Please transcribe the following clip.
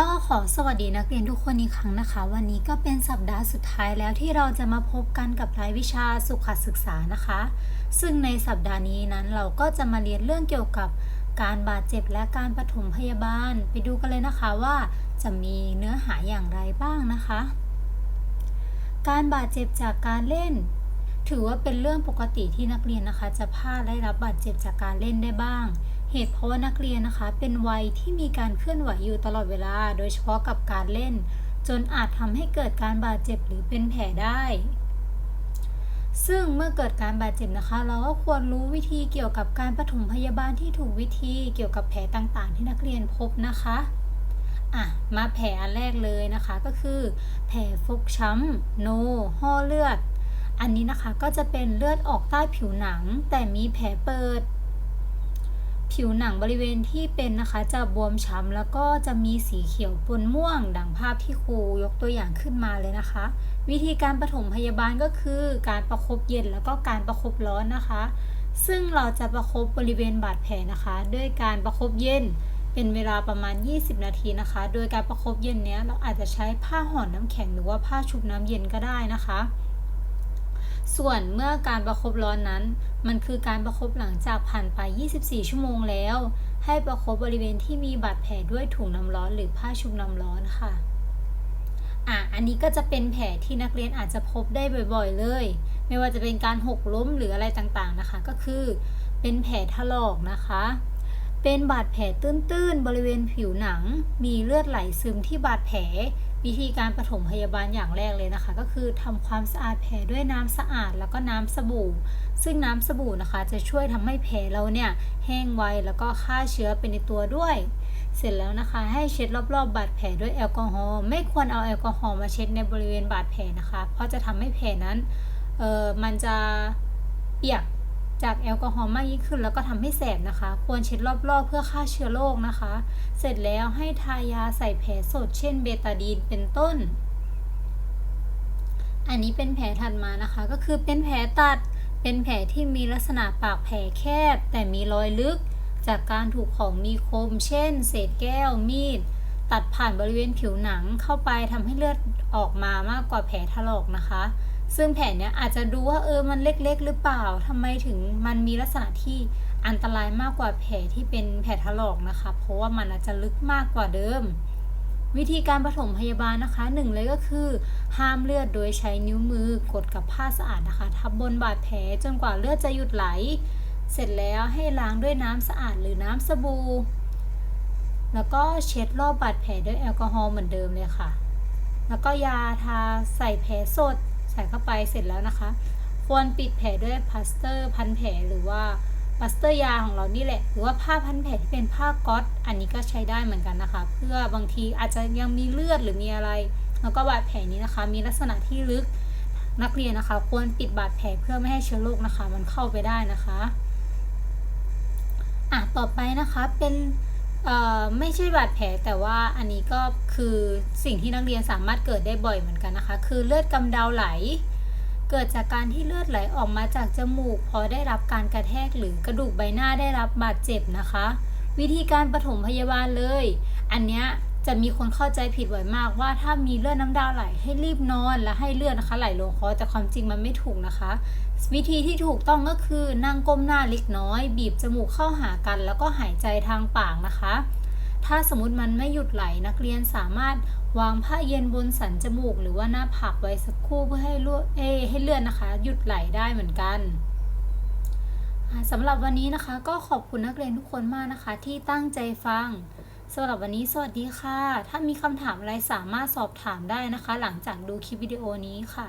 ก็ขอสวัสดีนักเรียนทุกคนอีกครั้งนะคะ วันนี้ก็เป็นสัปดาห์สุดท้ายแล้วที่เราจะมาพบกันกับรายวิชาสุขศึกษานะคะ ซึ่งในสัปดาห์นี้นั้นเราก็จะมาเรียนเรื่องเกี่ยวกับการบาดเจ็บและการปฐมพยาบาล ไปดูกันเลยนะคะว่าจะมีเนื้อหาอย่างไรบ้างนะคะ การบาดเจ็บจากการเล่น ถือว่าเป็นเรื่องปกติที่นักเรียนนะคะ จะพลาดได้รับบาดเจ็บจากการเล่นได้บ้าง เหตุเพราะว่านักเรียนนะคะ เป็นวัยที่มีการเคลื่อนไหวอยู่ตลอดเวลา โดยเฉพาะกับการเล่น จนอาจทำให้เกิดการบาดเจ็บหรือเป็นแผลได้ ซึ่งเมื่อเกิดการบาดเจ็บนะคะ เราก็ควรรู้วิธีเกี่ยวกับการปฐมพยาบาลที่ถูกวิธีเกี่ยวกับแผลต่างๆ ที่นักเรียนพบนะคะอะมาแผลอันแรกเลยนะคะก็คือ แผลฟกช้ำโนห่อเลือด อันนี้นะคะก็จะเป็นเลือดออกใต้ผิวหนัง แต่มีแผลเปิด ผิวหนังบริเวณที่เป็นนะคะจะบวมช้ำแล้วก็จะมีสีเขียวปนม่วง ดังภาพที่ครูยกตัวอย่างขึ้นมาเลยนะคะ วิธีการปฐมพยาบาลก็คือการประคบเย็นแล้วก็การประคบร้อนนะคะ ซึ่งเราจะประคบบริเวณบาดแผลนะคะ ด้วยการประคบเย็นเป็นเวลาประมาณ 20 นาทีนะคะ โดยการประคบเย็นเนี้ยเราอาจจะใช้ผ้าห่อน้ำแข็งหรือว่าผ้าชุบน้ำเย็นก็ได้นะคะ ส่วนเมื่อการประคบร้อนนั้น มันคือการประคบหลังจากผ่านไป 24 ชั่วโมงแล้ว ให้ประคบบริเวณที่มีบาดแผลด้วยถุงน้ำร้อนหรือผ้าชุบน้ำร้อนค่ะอะอันนี้ก็จะเป็นแผลที่นักเรียนอาจจะพบได้บ่อยๆเลย ไม่ว่าจะเป็นการหกล้มหรืออะไรต่างๆนะคะ ก็คือเป็นแผลถลอกนะคะ เป็นบาดแผลตื้นๆ บริเวณผิวหนัง มีเลือดไหลซึมที่บาดแผล วิธีการปฐมพยาบาลอย่างแรกเลยนะคะ ก็คือทำความสะอาดแผลด้วยน้ำสะอาดแล้วก็น้ำสบู่ ซึ่งน้ำสบู่นะคะจะช่วยทำให้แผลเราเนี่ยแห้งไวแล้วก็ฆ่าเชื้อไปในตัวด้วย เสร็จแล้วนะคะ ให้เช็ดรอบๆบบาดแผลด้วยแอลกอฮอล์ไม่ควรเอาแอลกอฮอล์มาเช็ดในบริเวณบาดแผลนะคะ เพราะจะทำให้แผลนั้นเออมันจะเปียก จากแอลกอฮอล์มากยิ่งขึ้น แล้วก็ทำให้แสบนะคะ ควรเช็ดรอบๆ เพื่อฆ่าเชื้อโรคนะคะ เสร็จแล้วให้ทายาใส่แผลสด เช่นเบตาดีนเป็นต้น อันนี้เป็นแผลถัดมานะคะ ก็คือเป็นแผลตัด เป็นแผลที่มีลักษณะปากแผลแคบ แต่มีรอยลึก จากการถูกของมีคม เช่น เศษแก้ว มีด ตัดผ่านบริเวณผิวหนังเข้าไปทำให้เลือดออกมามากกว่าแผลถลอกนะคะ ซึ่งแผลเนี้ยอาจจะดูว่าเออมันเล็กๆ หรือเปล่าทำไมถึงมันมีลักษณะที่อันตรายมากกว่าแผลที่เป็นแผลถลอกนะคะ เพราะว่ามันอาจจะลึกมากกว่าเดิม วิธีการปฐมพยาบาลนะคะหนึ่งเลยก็คือ ห้ามเลือดโดยใช้นิ้วมือกดกับผ้าสะอาดนะคะ ทับบนบาดแผลจนกว่าเลือดจะหยุดไหล เสร็จแล้วให้ล้างด้วยน้ำสะอาดหรือน้ำสบู่แล้วก็เช็ดรอบบาดแผลด้วยแอลกอฮอล์เหมือนเดิมเลยค่ะ แล้วก็ยาทาใส่แผลสด ส่เข้าไปเสร็จแล้วนะคะ ควรปิดแผลด้วยพลาสเตอร์พันแผลหรือว่าพลาสเตอร์ยาของเรานี่แหละ หรือว่าผ้าพันแผลที่เป็นผ้าก๊อตอันนี้ก็ใช้ได้เหมือนกันนะคะ เพื่อบางทีอาจจะยังมีเลือดหรือมีอะไร แล้วก็บาดแผลนี้นะคะ มีลักษณะที่ลึกนักเรียนนะคะ ควรปิดบาดแผลเพื่อไม่ให้เชื้อโรคนะคะ มันเข้าไปได้นะคะอะต่อไปนะคะเป็น ไม่ใช่บาดแผลแต่ว่าอันนี้ก็คือสิ่งที่นักเรียนสามารถเกิดได้บ่อยเหมือนกันนะคะ คือเลือดกำเดาไหล เกิดจากการที่เลือดไหลออกมาจากจมูกพอได้รับการกระแทกหรือกระดูกใบหน้าได้รับบาดเจ็บนะคะ วิธีการปฐมพยาบาลเลย อันเนี้ย จะมีคนเข้าใจผิดบ่อยมากว่าถ้ามีเลือดน้ำดาวไหลให้รีบนอนและให้เลือดนะคะ ไหลลงคอแต่ความจริงมันไม่ถูกนะคะ วิธีที่ถูกต้องก็คือนั่งก้มหน้าเล็กน้อย บีบจมูกเข้าหากันแล้วก็หายใจทางปากนะคะ ถ้าสมมติมันไม่หยุดไหลนักเรียนสามารถวางผ้าเย็นบนสันจมูก หรือว่าหน้าผากไว้สักครู่เพื่อให้เลือดเอให้เลือดนะคะ หยุดไหลได้เหมือนกันสำหรับวันนี้นะคะก็ขอบคุณนักเรียนทุกคนมากนะคะ ที่ตั้งใจฟัง สำหรับวันนี้สวัสดีค่ะ ถ้ามีคำถามอะไรสามารถสอบถามได้นะคะ หลังจากดูคลิปวิดีโอนี้ค่ะ